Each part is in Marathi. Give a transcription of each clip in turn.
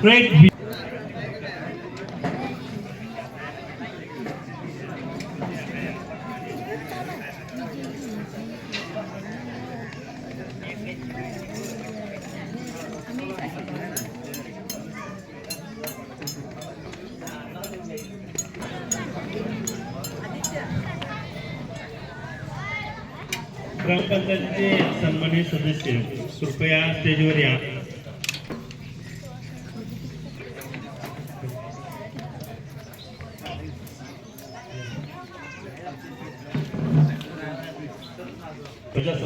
great ग्रामपंचायतीचे सन्मानित सदस्य कृपया स्टेजवर या.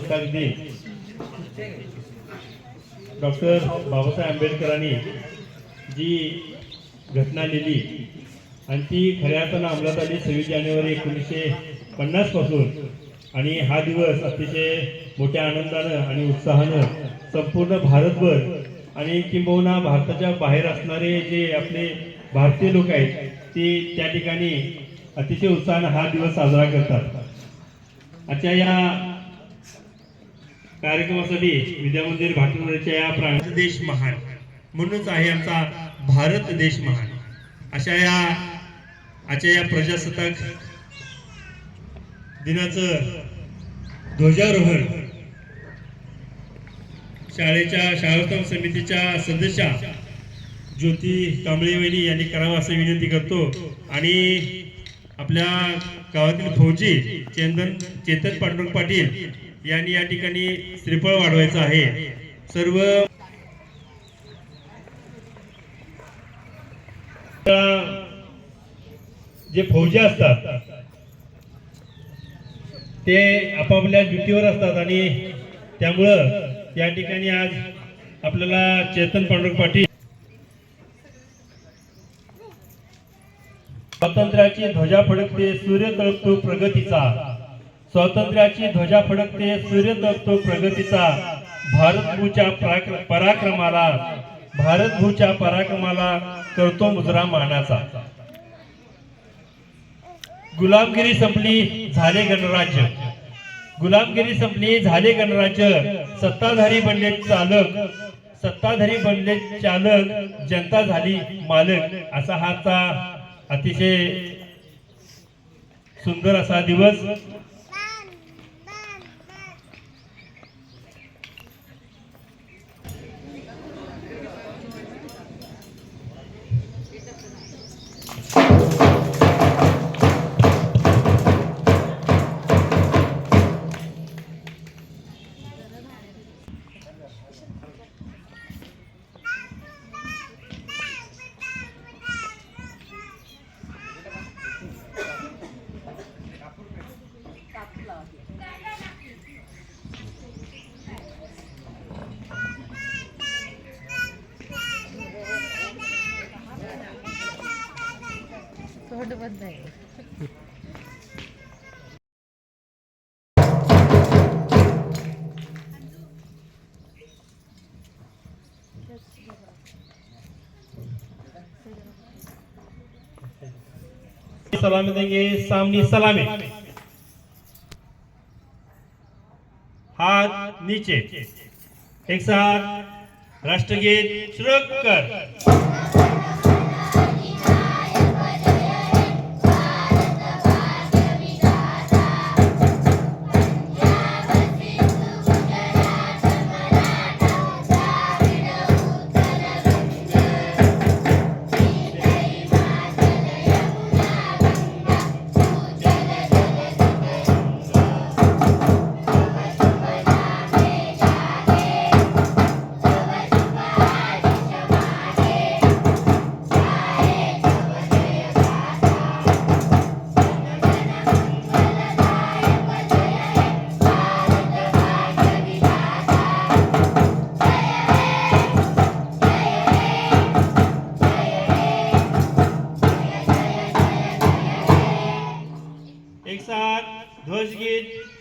प्रजासत्ताक दिन डॉक्टर बाबासाहेब आंबेडकरांनी जी घटना लिहिली आणि ती खऱ्या अर्थानं अंमलात आली सव्वीस जानेवारी एकोणीसशे पन्नासपासून आणि हा दिवस अतिशय मोठ्या आनंदानं आणि उत्साहानं संपूर्ण भारतभर आणि किंबहुना भारताच्या बाहेर असणारे जे आपले भारतीय लोक आहेत ते त्या ठिकाणी अतिशय उत्साहानं हा दिवस साजरा करतात. आजच्या या कार्यक्रमासाठी विद्या मंदिर भाटवडच्या या प्रांत देश महान. म्हणूनच आहे आमचा भारत देश महान. अशा या आजच्या या प्रजासत्ताक दिनाचं ध्वजारोहण शाळेच्या शाळोत्तम समितीच्या सदस्या ज्योती कांबळे वहिनी यांनी करावं असं विनंती करतो. आणि आपल्या गावातील फौजी चेंदन चेतन पांडुरंग पाटील यांनी या ठिकाणी श्रीफळ वाढवायचं आहे. सर्व जे फौजी असतात ते आपापल्या ड्युटीवर असतात आणि त्यामुळं या ठिकाणी आज आपल्याला चेतन पांडुरंग पाटील स्वातंत्र्याची ध्वजा फडकते सूर्य तळपतो प्रगतीचा स्वातंत्र्याची ध्वजा फडकते सूर्य दबतो प्रगतीचा. भारतभूच्या पराक्र- पराक्रमाला भारतभूच्या पराक्रमाला करतो मुजरा मानाचा गुलामगिरी संपली झाले गणराज्य. गुलामगिरी संपली झाले गणराज्य. सत्ताधारी बनले चालक. सत्ताधारी बनले चालक जनता झाली मालक असा हा अतिशय सुंदर असा दिवस फोटो बंद आहे सलामी देंगे सामने सलामी। हाथ नीचे। एक साथ राष्ट्रगीत शुरू कर।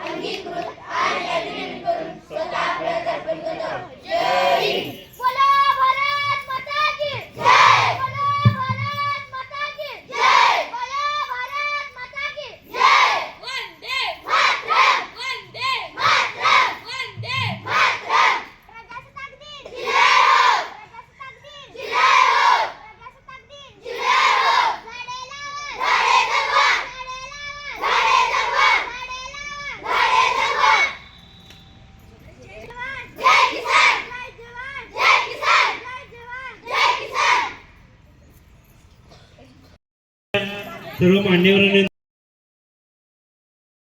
अंगीकृत आणि करून स्वतः प्रयत्न करतो सर्व मान्यवरांनी